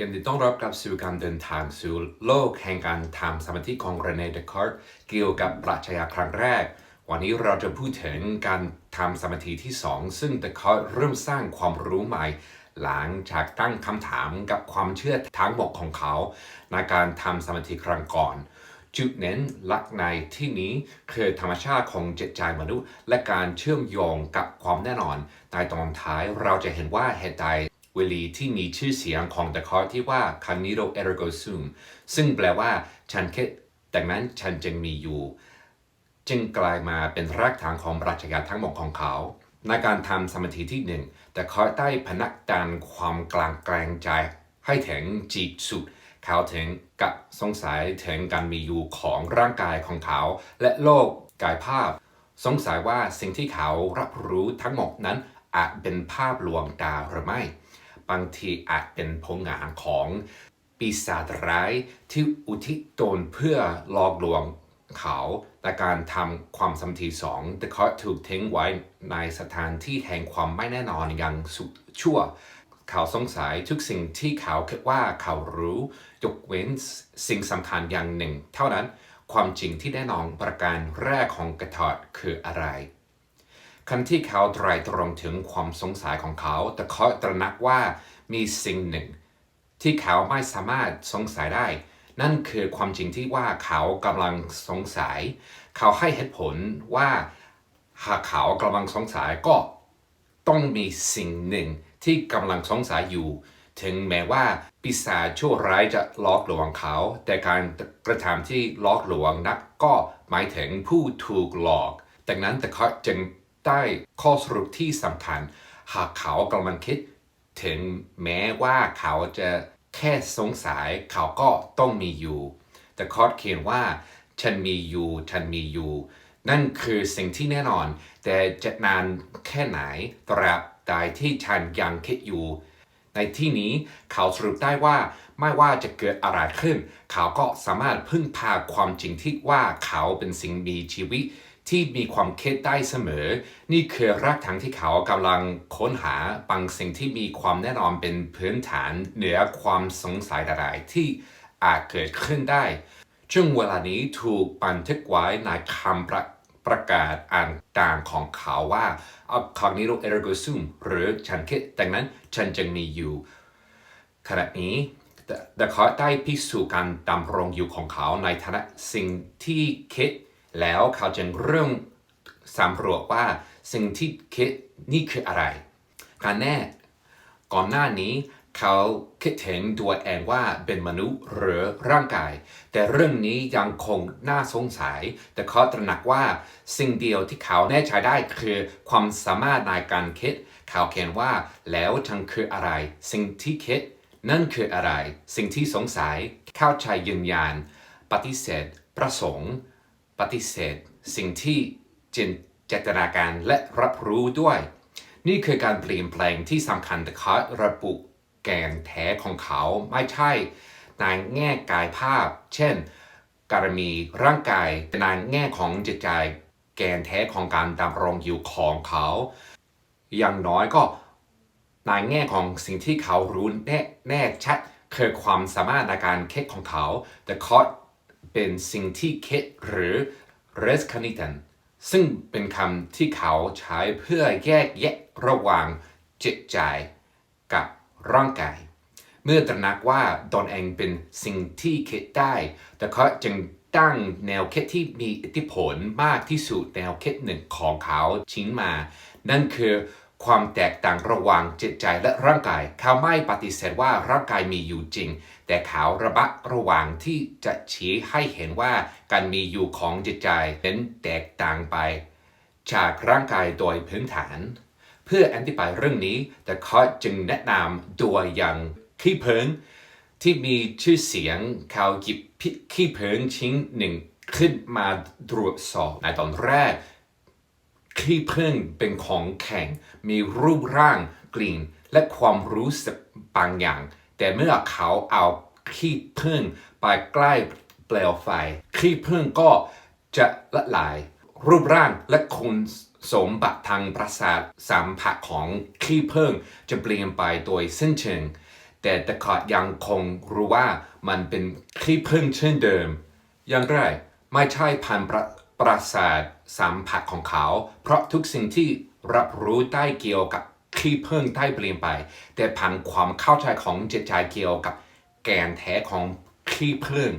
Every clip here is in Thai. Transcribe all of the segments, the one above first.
ยินดีต้อนรับกับสู่การเดินทางสู่โลกแห่งการทำสมาธิของเรเน่เดคาร์ตเกี่ยวกับปรัชญาครั้งแรก วันนี้เราจะพูดถึงการทำสมาธิที่สองซึ่งเดคาร์ตเริ่มสร้างความรู้ใหม่ หลังจากตั้งคำถามกับความเชื่อทั้งหมดของเขา ในการทำสมาธิครั้งก่อน จุดเน้นหลักในที่นี้คือธรรมชาติของจิตใจมนุษย์ และการเชื่อมโยงกับความแน่นอนในตอนท้ายเราจะเห็นว่าเหตุใด วลีที่มีชื่อเสียงของเดคาร์ที่ว่า cognito ergo sum ซึ่งแปลว่าฉันคิดดังนั้นฉันจึงมีอยู่ จึงกลายมาเป็นรากฐานของปรัชญาทั้งหมดของเขา ในการทำสมาธิที่หนึ่งแต่เขาได้พนักดันความกลางแกลงใจ ให้ถึงจีบสุด เขาถึงกับสงสัยถึงการมีอยู่ของร่างกายของเขา และโลกกายภาพ สงสัยว่าสิ่งที่เขารับรู้ทั้งหมดนั้นอาจเป็นภาพลวงตาหรือไม่ บางทีอาจเป็นผลงานของปีศาจร้ายที่อุทิศตนเพื่อหลอกลวงเขาในการทำความสัมพันธ์สองแต่เขาถูกทิ้งไว้ในสถานที่แห่งความไม่แน่นอนอย่างสุดชั่ว เขาสงสัยทุกสิ่งที่เขาคิดว่าเขารู้ยกเว้นสิ่งสำคัญอย่างหนึ่ง เท่านั้นความจริงที่แน่นอนประการแรกของกระถอดคืออะไร คันที่เขาไตรตรองถึงความสงสัยของเขา แต่เขาตระหนักว่ามีสิ่งหนึ่ง ที่เขาไม่สามารถสงสัยได้ นั่นคือความจริงที่ว่าเขากำลังสงสัย เขาให้เหตุผลว่าหากเขากำลังสงสัยก็ต้องมีสิ่งหนึ่งที่กำลังสงสัยอยู่ ถึงแม้ว่าปีศาจชั่วร้ายจะลอกลวงเขา แต่การกระทำที่ลอกลวงนักก็หมายถึงผู้ถูกหลอก ดังนั้นแต่เขาจึง ได้ข้อสรุปที่สำคัญ หากเขากำลังคิด ถึงแม้ว่าเขาจะแค่สงสัยเขาก็ต้องมีอยู่ แต่คอร์ดเขียนว่า ฉันมีอยู่ ฉันมีอยู่ นั่นคือสิ่งที่แน่นอน แต่จะนานแค่ไหนตราบใดที่ฉันยังคิดอยู่ ในที่นี้เขาสรุปได้ว่าไม่ว่าจะเกิดอะไรขึ้น เขาก็สามารถพึ่งพาความจริงที่ว่าเขาเป็นสิ่งมีชีวิต ที่มีความคิดได้เสมอ นี่คือรากฐานที่เขากำลังค้นหาบางสิ่งที่มีความแน่นอนเป็นพื้นฐานเหนือความสงสัยใดๆที่อาจเกิดขึ้นได้ช่วงเวลานี้ถูกบันทึกไว้ในคำประประกาศอ่านต่างของเขาว่า cognito ergo sum หรือฉันคิดดังนั้นฉันจึงมีอยู่ ขณะนี้แต่เขาได้พิสูจน์การดำรงอยู่ของเขาในฐานะสิ่งที่คิด แล้วเขาจึงเริ่มสำรวจว่าสิ่งที่คิดนี่คืออะไรการแน่ ก่อนหน้านี้เขาคิดเถึงตัวเองว่าเป็นมนุษย์หรือร่างกาย แต่เรื่องนี้ยังคงน่าสงสัย แต่เขาตระหนักว่าสิ่งเดียวที่เขาแน่ใจได้คือความสามารถในการคิด เขาเขียนว่าแล้วฉันคืออะไร สิ่งที่คิด นั่นคืออะไร สิ่งที่สงสัย เข้าใจยืนยัน ปฏิเสธ ประสงค์ ปฏิเสธ สิ่งที่จินเจตนาการและรับรู้ด้วย นี่คือการเปลี่ยนแปลงที่สำคัญแต่เขาระบุแกนแท้ของเขาไม่ใช่ในแง่กายภาพ เช่น การมีร่างกายแต่ในแง่ของจิตใจแกนแท้ของการดำรงอยู่ของเขา อย่างน้อยก็ในแง่ของสิ่งที่เขารู้แน่แน่ชัดคือความสามารถในการคิดของเขา แต่เขา เป็นสิ่งที่คิดหรือ res c a n i t a n ซึ่งเป็นคำที่เขาใช้เพื่อแยกแยะระหว่างจิตใจกับร่างกาย เมื่อตระหนักว่าตนเองเป็นสิ่งที่คิดได้ แต่เขาจึงตั้งแนวคิดที่มีอิทธิพลมากที่สุดแนวคิดหนึ่งของเขาชิ้นมา นั่นคือความแตกต่างระหว่างจิตใจและร่างกาย เขาไม่ปฏิเสธว่าร่างกายมีอยู่จริง แต่เขาระบะระหว่างที่จะชี้ให้เห็นว่าการมีอยู่ของจิตใจเป็นแตกต่างไป จากร่างกายโดยพื้นฐาน เพื่ออธิบายเรื่องนี้แต่เขาจึงแนะนำตัวอย่างขี้เพิงที่มีชื่อเสียงเขาหยิบขี้เพิงชิ้นหนึ่งขึ้นมาตรวจสอบในตอนแรกขี้ผึ้งเป็นของแข็งมีรูปร่างกลิ่นและความรู้สึกบางอย่าง แต่เมื่อเขาเอาขี้ผึ้งไปใกล้เปลวไฟ ขี้ผึ้งก็จะละลาย รูปร่างและคุณสมบัติทางประสาทสัมผัสของขี้ผึ้งจะเปลี่ยนไปโดยสิ้นเชิง แต่เดคอร์ตยังคงรู้ว่ามันเป็นขี้ผึ้งเช่นเดิม อย่างไรไม่ใช่พันประประสาทสัมผัสของเขา เพราะทุกสิ่งที่รับรู้ได้เกี่ยวกับ ขี้ผึ้งได้เปลี่ยนไป แต่พันความเข้าใจของจิตใจเกี่ยวกับแกนแท้ของขี้ผึ้ง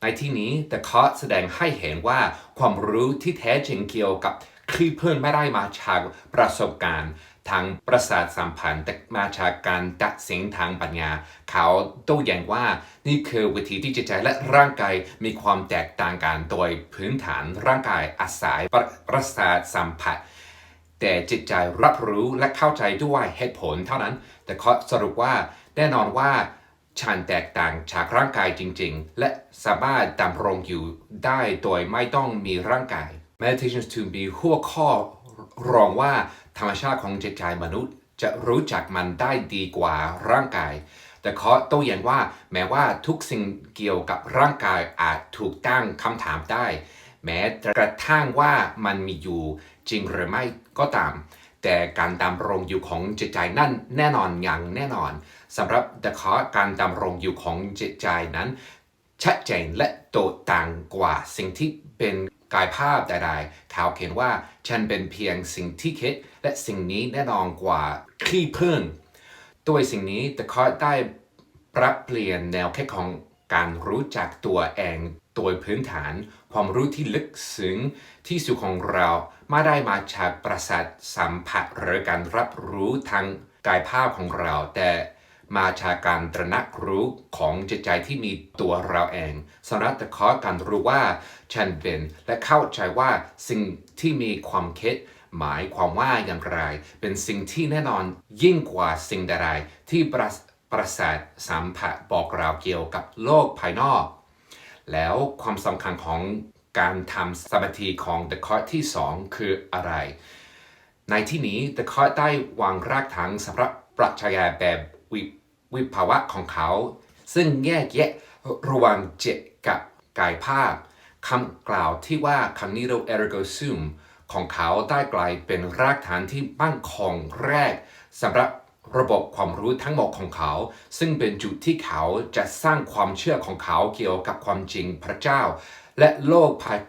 ในที่นี้แต่เคาะแสดงให้เห็นว่าความรู้ที่แท้จริงเกี่ยวกับคีเพื่อนไม่ได้มาจากประสบการณ์ทางประสาทสัมพันธ์แต่มาจากการตัดสินทางปัญญา เขาโต้แย้งว่านี่คือวิธีที่จิตใจและร่างกายมีความแตกต่างกันโดยพื้นฐานร่างกายอาศัยประประสาทสัมผัส แต่จิตใจรับรู้และเข้าใจด้วยเหตุผลเท่านั้น แต่เขาสรุปว่าแน่นอนว่าฉันแตกต่างจากร่างกายจริง ๆ และสามารถดำรงอยู่ได้โดยไม่ต้องมีร่างกาย Meditation to มีหัวข้อรองว่าธรรมชาติของจิตใจมนุษย์ จะรู้จักมันได้ดีกว่าร่างกาย แต่เขาโต้แย้งว่าแม้ว่าทุกสิ่งเกี่ยวกับร่างกายอาจถูกตั้งคำถามได้ แม้กระทั่งว่ามันมีอยู่จริงหรือไม่ก็ตาม แต่การดำรงอยู่ของจิตใจนั่นแน่นอนอย่างแน่นอนสำหรับเดคอการดำรงอยู่ของจิตใจนั้น ชัดเจนและโดดต่างกว่าสิ่งที่เป็นกายภาพใดๆเขาเขียนว่าฉันเป็นเพียงสิ่งที่คิด และสิ่งนี้แน่นอนกว่าขี้ผึ้งด้วยสิ่งนี้แต่เขาได้ปรับเปลี่ยนแนวคิดของการรู้จักตัวเอง โดยพื้นฐานความรู้ที่ลึกซึ้งที่สุดของเราไม่ได้มาจากประสาทสัมผัสหรือการรับรู้ทางกายภาพของเรา แต่มาจากการตระหนักรู้ของจิตใจที่มีตัวเราเองสำหรับแต่ขอการรู้ว่าฉันเป็นและเข้าใจว่าสิ่งที่มีความคิดหมายความว่าอย่างไร เป็นสิ่งที่แน่นอนยิ่งกว่าสิ่งใดที่ประประสาทสัมผัสบอกเราเกี่ยวกับโลกภายนอก แล้วความสำคัญของการทำสมาธิของ The c o r t ที่ 2 คืออะไร ในที่นี้ The c o r t ได้วางรากฐานสำหรับปรัชญาแบบวิวิภาวะของเขา ซึ่งแยกแยะระหว่างจิตกับกายภาพคำกล่าวที่ว่า cognito ergo sum ของเขาได้กลายเป็นรากฐานที่มั่นคงแรกสำหรับ ระบบความรู้ทั้งหมดของเขา ซึ่งเป็นจุดที่เขาจะสร้างความเชื่อของเขาเกี่ยวกับความจริงพระเจ้า และโลกภาย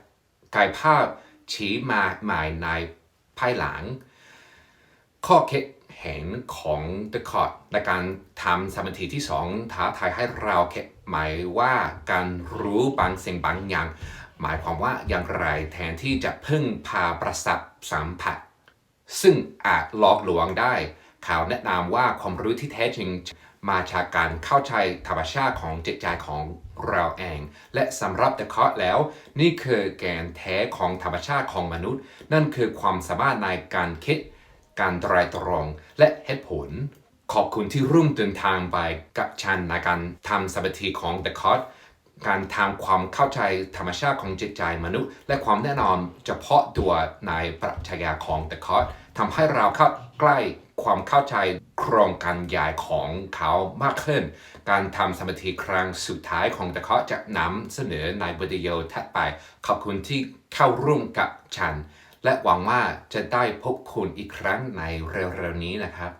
กายภาพชี้มาหมายในภายหลัง ข้อคิดเห็นของ The c o r t ในการทำสมาธิที่2ท้าทายให้เราคิดหมายว่าการรู้บางสิ่งบางอย่าง หมายความว่าอย่างไรแทนที่จะพึ่งพาประสับสัมผัส ซึ่งอาจหลอกลวงได้ ขาแนะนำว่าความรู้ที่แท้จริงมาจากการเข้าใจธรรมชาติของจิตใจของเราเอง และสำหรับเดคอร์แล้ว นี่คือแกนแท้ของธรรมชาติของมนุษย์ นั่นคือความสามารถในการคิด การตรตรองและเหตุผล ขอบคุณที่ร่วมเดินทางไปกับฉันในการทำสมาธิของ The c o r t การทำความเข้าใจธรรมชาติของจิตใจมนุษย์ และความแน่นอนเฉพาะตัวในปรัชญาของ The c o r t ทำให้เราเข้าใกล้ความเข้าใจโครงการใหญ่ของเขามากขึ้น การทำสมาธิครั้งสุดท้ายของ The c o r t จะนำเสนอในวิดีโอถัดไป ขอบคุณที่เข้าร่วมกับฉัน และหวังว่าจะได้พบคุณอีกครั้งในเร็วๆนี้นะครับ